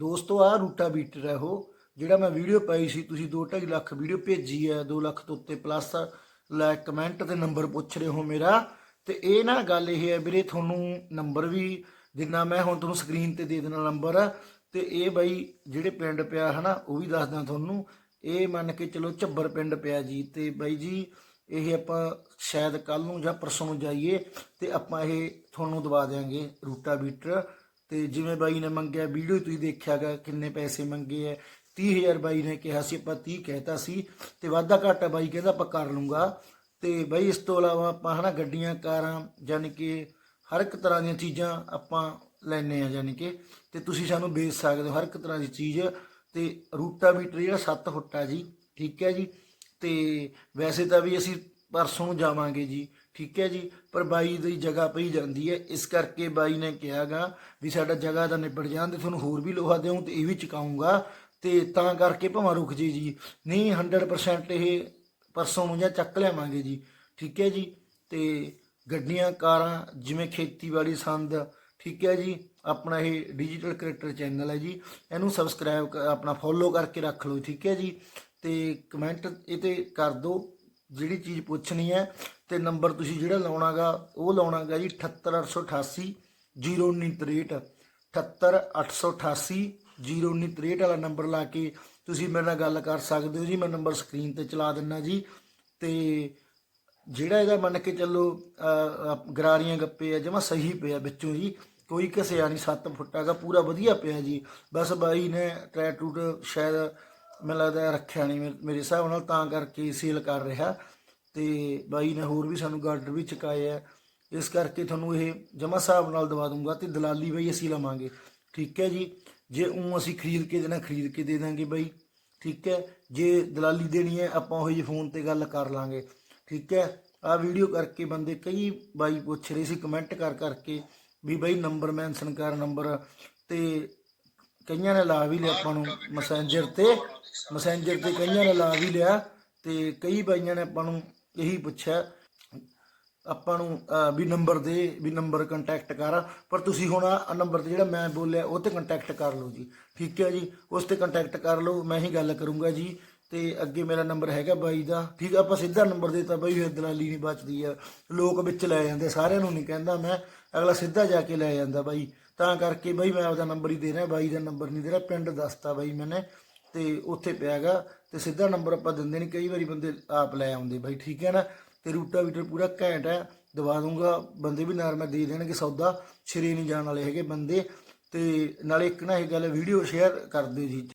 ਦੋਸਤੋ ਆ ਰੂਟਾ ਬੀਟਰ ਹੈ ਉਹ, ਜਿਹੜਾ ਮੈਂ ਵੀਡੀਓ ਪਾਈ ਸੀ, ਤੁਸੀਂ 2.5 ਲੱਖ ਵੀਡੀਓ ਭੇਜੀ ਹੈ 2 ਲੱਖ ਤੋਂ ਉੱਤੇ ਪਲੱਸ ਲੈ ਕਮੈਂਟ ਤੇ ਨੰਬਰ ਪੁੱਛ ਰਹੇ ਹੋ ਮੇਰਾ। ਤੇ ਇਹ ਨਾ ਗੱਲ ਇਹ ਹੈ ਵੀਰੇ, ਤੁਹਾਨੂੰ ਨੰਬਰ ਵੀ ਜਿੰਨਾ ਮੈਂ ਹੁਣ ਤੁਹਾਨੂੰ ਸਕਰੀਨ ਤੇ ਦੇ ਦੇਣਾ ਨੰਬਰ ਤੇ ਇਹ ਬਾਈ ਜਿਹੜੇ ਪਿੰਡ ਪਿਆ ਹਨਾ, ਉਹ ਵੀ ਦੱਸਦਾ ਤੁਹਾਨੂੰ। ਇਹ ਮੰਨ ਕੇ ਚਲੋ ਝੱਬਰ ਪਿੰਡ ਪਿਆ ਜੀ, ਤੇ ਬਾਈ ਜੀ, ਇਹ ਆਪਾਂ ਸ਼ਾਇਦ ਕੱਲ ਨੂੰ ਜਾਂ ਪਰਸੋਂ ਨੂੰ ਜਾਈਏ, ਤੇ ਆਪਾਂ ਇਹ ਤੁਹਾਨੂੰ ਦਵਾ ਦੇਾਂਗੇ ਰੂਟਾ ਬੀਟਰ ਤੇ ਜਿਵੇਂ ਬਾਈ ਨੇ ਮੰਗਿਆ, ਵੀਡੀਓ ਤੁਸੀਂ ਦੇਖਿਆਗਾ ਕਿੰਨੇ ਪੈਸੇ ਮੰਗੇ ਐ। 30000 ਬਾਈ ਨੇ ਕਿਹਾ ਸੀ, ਆਪਾਂ 30 ਕਹਿਤਾ ਸੀ ਤੇ ਵਾਧਾ ਘਾਟਾ ਬਾਈ ਕਹਿੰਦਾ ਆਪਾਂ ਕਰ ਲੂੰਗਾ। ਤੇ ਬਾਈ ਇਸ ਤੋਂ ਇਲਾਵਾ ਆਪਾਂ ਹਨਾ ਗੱਡੀਆਂ, ਕਾਰਾਂ ਯਾਨੀ ਕਿ ਹਰ ਇੱਕ ਤਰ੍ਹਾਂ ਦੀਆਂ ਚੀਜ਼ਾਂ ਆਪਾਂ ਲੈਣੇ ਆ ਯਾਨੀ ਕਿ। ਤੇ ਤੁਸੀਂ ਸਾਨੂੰ ਵੇਚ ਸਕਦੇ ਹੋ ਹਰ ਇੱਕ ਤਰ੍ਹਾਂ ਦੀ ਚੀਜ਼। ਤੇ ਰੂਟਾ ਮੀਟਰ ਜਿਹੜਾ 7 ਫੁੱਟ ਆ ਜੀ, ਠੀਕ ਹੈ ਜੀ। ਤੇ ਵੈਸੇ ਤਾਂ ਵੀ ਅਸੀਂ ਪਰਸੋਂ ਜਾਵਾਂਗੇ ਜੀ। ਠੀਕ ਹੈ ਜੀ, ਪਰ ਬਾਈ ਦੀ ਜਗ੍ਹਾ ਪਈ ਜਾਂਦੀ ਹੈ। ਇਸ ਕਰਕੇ ਬਾਈ ਨੇ ਕਿਹਾਗਾ ਵੀ ਸਾਡਾ ਜਗ੍ਹਾ ਦਾ ਨਿਬੜ ਜਾਣ ਤੇ ਤੁਹਾਨੂੰ ਹੋਰ ਵੀ ਲੋਹਾ ਦੇਉਂ ਤੇ ਇਹ ਵੀ ਚੁਕਾਉਂਗਾ ਤੇ ਤਾਂ ਕਰਕੇ ਭਾਵੇਂ ਰੁਕ ਜੀ ਜੀ। ਨਹੀਂ 100% ਇਹ ਪਰਸੋਂ ਨੂੰ ਜਾਂ ਚੱਕ ਲਿਆਵਾਂਗੇ ਜੀ। ਠੀਕ ਹੈ ਜੀ, ਤੇ ਗੱਡੀਆਂ, ਕਾਰਾਂ, ਜਿਵੇਂ ਖੇਤੀਬਾੜੀ ਸੰਦ, ਠੀਕ ਹੈ ਜੀ, ਆਪਣਾ ਇਹ ਡਿਜੀਟਲ ਕ੍ਰਿਏਟਰ ਚੈਨਲ ਹੈ ਜੀ। ਇਹਨੂੰ ਸਬਸਕ੍ਰਾਈਬ ਆਪਣਾ ਫੋਲੋ ਕਰਕੇ ਰੱਖ ਲਓ, ਠੀਕ ਹੈ ਜੀ। ਤੇ ਕਮੈਂਟ ਇਹ ਤੇ ਕਰ ਦਿਓ। ਜਿਹੜੀ ਚੀਜ਼ ਪੁੱਛਣੀ ਹੈ ਤੇ ਨੰਬਰ ਤੁਸੀਂ ਜਿਹੜਾ ਲਾਉਣਾਗਾ, ਉਹ ਲਾਉਣਾਗਾ ਜੀ 78888 0963 78888 0963 ਵਾਲਾ ਨੰਬਰ ਲਾ ਕੇ ਤੁਸੀਂ ਮੇਰੇ ਨਾਲ ਗੱਲ ਕਰ ਸਕਦੇ ਹੋ ਜੀ। ਮੈਂ ਨੰਬਰ ਸਕਰੀਨ ਤੇ ਚਲਾ ਦਿੰਨਾ ਜੀ। ਤੇ ਜਿਹੜਾ ਇਹਦਾ ਮੰਨ ਕੇ ਚੱਲੋ ਗਰਾਰੀਆਂ ਗੱਪੇ ਆ, ਜਮਾ ਸਹੀ ਪਿਆ ਵਿੱਚੋਂ ਜੀ। ਕੋਈ ਘਸਿਆ ਨਹੀਂ 7 ਫੁੱਟਾ ਦਾ ਪੂਰਾ ਵਧੀਆ ਪਿਆ ਜੀ। ਬਸ ਬਾਈ ਨੇ ਟਰੈ ਟੂਟ ਸ਼ਾਇਦ ਮੈਨੂੰ ਲੱਗਦਾ ਰੱਖਿਆ ਨਹੀਂ ਮੇਰੇ- ਮੇਰੇ ਹਿਸਾਬ ਨਾਲ ਤਾਂ ਕਰਕੇ ਸੇਲ ਕਰ ਰਿਹਾ ਤੇ ਬਾਈ ਨੇ ਹੋਰ ਵੀ ਸਾਨੂੰ ਗਾਰਡਰ ਵੀ ਚੁਕਾਏ ਹੈ ਇਸ ਕਰਕੇ ਤੁਹਾਨੂੰ ਇਹ ਜਮਾ ਹਿਸਾਬ ਨਾਲ ਦਵਾ ਦੂੰਗਾ ਤੇ ਦਲਾਲੀ ਬਈ ਅਸੀਂ ਲਵਾਂਗੇ। ਠੀਕ ਹੈ ਜੀ? ਜੇ ਉਹ ਅਸੀਂ ਖਰੀਦ ਕੇ ਦੇਣਾ, ਖਰੀਦ ਕੇ ਦੇ ਦਾਂਗੇ ਬਾਈ। ਠੀਕ ਹੈ? ਜੇ ਦਲਾਲੀ ਦੇਣੀ ਹੈ, ਆਪਾਂ ਉਹ ਜੀ ਫੋਨ ਤੇ ਗੱਲ ਕਰ ਲਾਂਗੇ। ਠੀਕ ਹੈ? ਆ ਵੀਡੀਓ ਕਰਕੇ ਬੰਦੇ ਕਈ ਬਾਈ ਪੁੱਛ ਰਹੇ ਸੀ ਕਮੈਂਟ ਕਰ ਕਰਕੇ ਵੀ ਬਾਈ ਨੰਬਰ ਮੈਂਸ਼ਨ ਕਰ ਨੰਬਰ ਤੇ ਕਈਆਂ ਨੇ ਲਾ ਵੀ ਲਿਆ ਆਪਾਂ ਨੂੰ ਮੈਸੇਂਜਰ ਤੇ ਮੈਸੇਂਜਰ ਤੇ ਕਈਆਂ ਨੇ ਲਾ ਵੀ ਲਿਆ ਤੇ ਕਈ ਬਾਈਆਂ ਨੇ ਆਪਾਂ ਨੂੰ ਇਹੀ ਪੁੱਛਿਆ, ਆਪਾਂ ਨੂੰ ਵੀ ਨੰਬਰ ਦੇ, ਵੀ ਨੰਬਰ ਕੰਟੈਕਟ ਕਰ, ਪਰ ਤੁਸੀਂ ਹੁਣ ਆ ਨੰਬਰ ਤੇ ਜਿਹੜਾ ਮੈਂ ਬੋਲਿਆ ਉਹ ਤੇ ਕੰਟੈਕਟ ਕਰ ਲਓ ਜੀ। ਠੀਕ ਹੈ ਜੀ? ਉਸ ਤੇ ਕੰਟੈਕਟ ਕਰ ਲਓ, ਮੈਂ ਹੀ ਗੱਲ ਕਰੂੰਗਾ ਜੀ। ਤੇ ਅੱਗੇ ਮੇਰਾ ਨੰਬਰ ਹੈਗਾ ਬਾਈ ਦਾ। ਠੀਕ ਆਪਾਂ ਸਿੱਧਾ ਨੰਬਰ ਦੇਤਾ ਬਾਈ, ਫਿਰ ਦਲਾਲੀ ਨਹੀਂ ਬਚਦੀ ਆ। ਲੋਕ ਵਿੱਚ ਲੈ ਜਾਂਦੇ ਸਾਰਿਆਂ ਨੂੰ ਨਹੀਂ ਕਹਿੰਦਾ ਮੈਂ। ਅਗਲਾ ਸਿੱਧਾ ਜਾ ਕੇ ਲੈ ਜਾਂਦਾ ਬਾਈ। ਤਾਂ ਕਰਕੇ ਬਾਈ ਮੈਂ ਆਪਦਾ ਨੰਬਰ ਹੀ ਦੇ ਰਿਹਾ, ਬਾਈ ਦਾ ਨੰਬਰ ਨਹੀਂ ਦੇ ਰਿਹਾ, ਪਿੰਡ ਦੱਸਤਾ ਬਾਈ ਮੈਨੇ, ਤੇ ਉੱਥੇ ਪਿਆਗਾ ਤੇ ਸਿੱਧਾ ਨੰਬਰ ਆਪਾਂ ਦਿੰਦੇ ਨਹੀਂ ਕਈ ਵਾਰੀ ਬੰਦੇ ਆਪ ਲੈ ਆਉਂਦੇ ਬਾਈ, ਠੀਕ ਹੈ ਨਾ? ਤੇ ਰੂਟਾਵੀਟਰ ਪੂਰਾ ਘੈਂਟ ਹੈ, ਦਵਾ ਦੂੰਗਾ ਬੰਦੇ ਵੀ ਨਾਲ ਮੈਂ ਦੇ ਦੇਣਗੇ ਸੌਦਾ, ਛਿਰੇ ਨਹੀਂ ਜਾਣ ਵਾਲੇ ਹੈਗੇ ਬੰਦੇ, ਤੇ ਨਾਲੇ ਇੱਕ ਨਾ ਇਹ ਗੱਲ, ਵੀਡੀਓ ਸ਼ੇਅਰ ਕਰ ਦਿਓ ਜੀ।